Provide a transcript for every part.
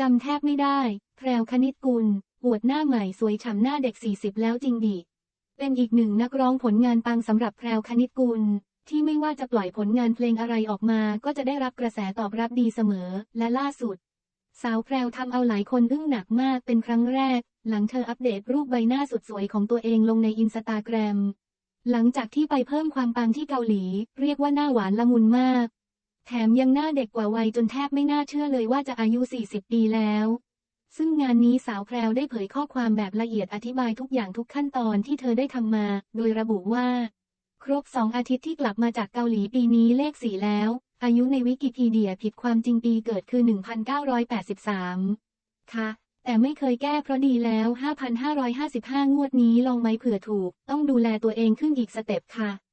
จำแทบไม่ได้ แพรวคณิตกุลอวดหน้าใหม่สวยฉ่ำหน้าเด็ก 40 แล้วจริงดิ เป็นอีกหนึ่งนักร้องผลงานปังสำหรับแพรวคณิตกุล ที่ไม่ว่าจะปล่อยผลงานเพลงอะไรออกมา ก็จะได้รับกระแสตอบรับดีเสมอ และล่าสุด สาวแพรวทำเอาหลายคนอึ้งหนักมากเป็นครั้งแรก หลังเธออัปเดตรูปใบหน้าสุดสวยของตัวเองลงในอินสตาแกรมหลังจากที่ไปเพิ่มความปังที่เกาหลี เรียกว่าหน้าหวานละมุนมาก แถมยังหน้าเด็กกว่าวัยจนแทบไม่น่าเชื่อเลยว่าจะอายุ 40 ปีแล้ว ซึ่งงานนี้สาวแพรวได้เผยข้อความแบบละเอียดอธิบายทุกอย่างทุกขั้นตอนที่เธอได้ทำมา โดยระบุว่า ครบสองอาทิตย์ที่กลับมาจากเกาหลีปีนี้เลขสี่แล้ว อายุในวิกิพีเดียผิดความจริงปีเกิดคือ 1983 ค่ะ แต่ไม่เคยแก้เพราะดีแล้ว 5,555 งวดนี้ลองไหมเผื่อถูก ต้องดูแลตัวเองขึ้นอีกสเต็ปค่ะ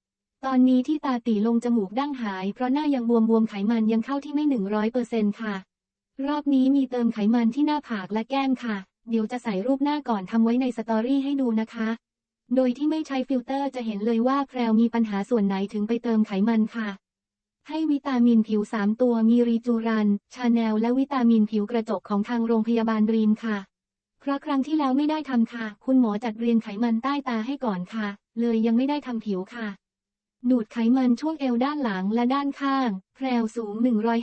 ตอนนี้ที่ตาตีลงจมูกดั้งหาย เพราะหน้ายังบวมบวมๆไขมันยังเข้าที่ไม่100%ค่ะ รอบนี้มีเติมไขมันที่หน้าผากและแก้มค่ะ เดี๋ยวจะใส่รูปหน้าก่อนทำไว้ในสตอรี่ให้ดูนะคะ โดยที่ไม่ใช้ฟิลเตอร์จะเห็นเลยว่าแพรวมีปัญหาส่วนไหนถึงไปเติมไขมันค่ะ ให้วิตามินผิว 3 ตัวมีรีจูรัน ชาแนล และวิตามินผิวกระจกของทางโรงพยาบาลดรีมค่ะ เพราะครั้งที่แล้วไม่ได้ทำค่ะ คุณหมอจัดเรียนไขมันใต้ตาให้ก่อนค่ะ เลยยังไม่ได้ทำผิวค่ะ ดูดไขมันช่วงเอวด้านหลังและด้านข้าง แพรวสูง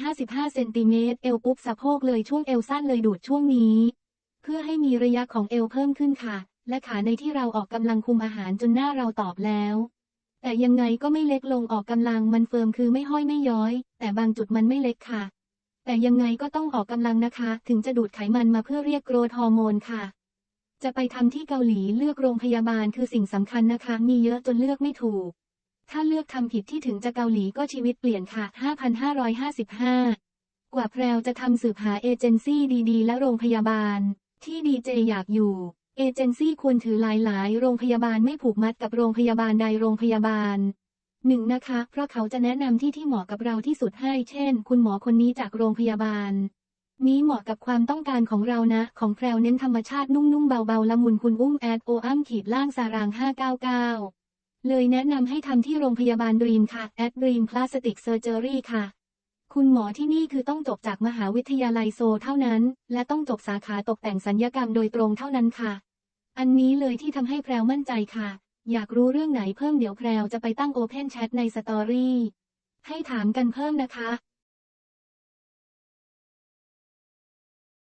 155 เซนติเมตร เอวปุ๊บสะโพกเลยช่วงเอวสั้นเลยดูดช่วงนี้ เพื่อให้มีระยะของเอวเพิ่มขึ้นค่ะ และขาในที่เราออกกำลังคุมอาหารจนหน้าเราตอบแล้ว แต่ยังไงก็ไม่เล็กลงออกกำลังมันเฟิร์มคือไม่ห้อยไม่ย้อย แต่บางจุดมันไม่เล็กค่ะ แต่ยังไงก็ต้องออกกำลังนะคะ ถึงจะดูดไขมันมาเพื่อเรียกโกรทฮอร์โมนค่ะ จะไปทำที่เกาหลีเลือกโรงพยาบาลคือสิ่งสำคัญนะคะ มีเยอะจนเลือกไม่ถูก ถ้าเลือกทำผิดที่ถึงจะเกาหลีก็ชีวิตเปลี่ยนค่ะ 5,555 กว่าแพรวจะทำสืบหาเอเจนซี่ดีๆ และโรงพยาบาล ที่ดีเจอยากอยู่ เอเจนซี่ควรถือหลายๆ โรงพยาบาลไม่ผูกมัดกับโรงพยาบาลใดโรงพยาบาลหนึ่งนะคะ เพราะเขาจะแนะนำที่ที่เหมาะกับเราที่สุดให้ เช่น คุณหมอคนนี้จากโรงพยาบาล นี้เหมาะกับความต้องการของเรานะ ของแพรวเน้นธรรมชาตินุ่มๆเบาๆละมุนคุณอุ้มแอดโออัมขีดล่างสาราง 599 เลยแนะนำให้ทำที่โรงพยาบาลดรีมค่ะแอดดรีมพลาสติกเซอร์เจอรี่ค่ะ คุณหมอที่นี่คือต้องจบจากมหาวิทยาลัยโซเท่านั้น และต้องจบสาขาตกแต่งสัญญกรรมโดยตรงเท่านั้นค่ะ อันนี้เลยที่ทำให้แพรวมั่นใจค่ะ อยากรู้เรื่องไหนเพิ่มเดี๋ยวแพรวจะไปตั้งโอเพนแชทในสตอรี่ให้ถามกันเพิ่มนะคะ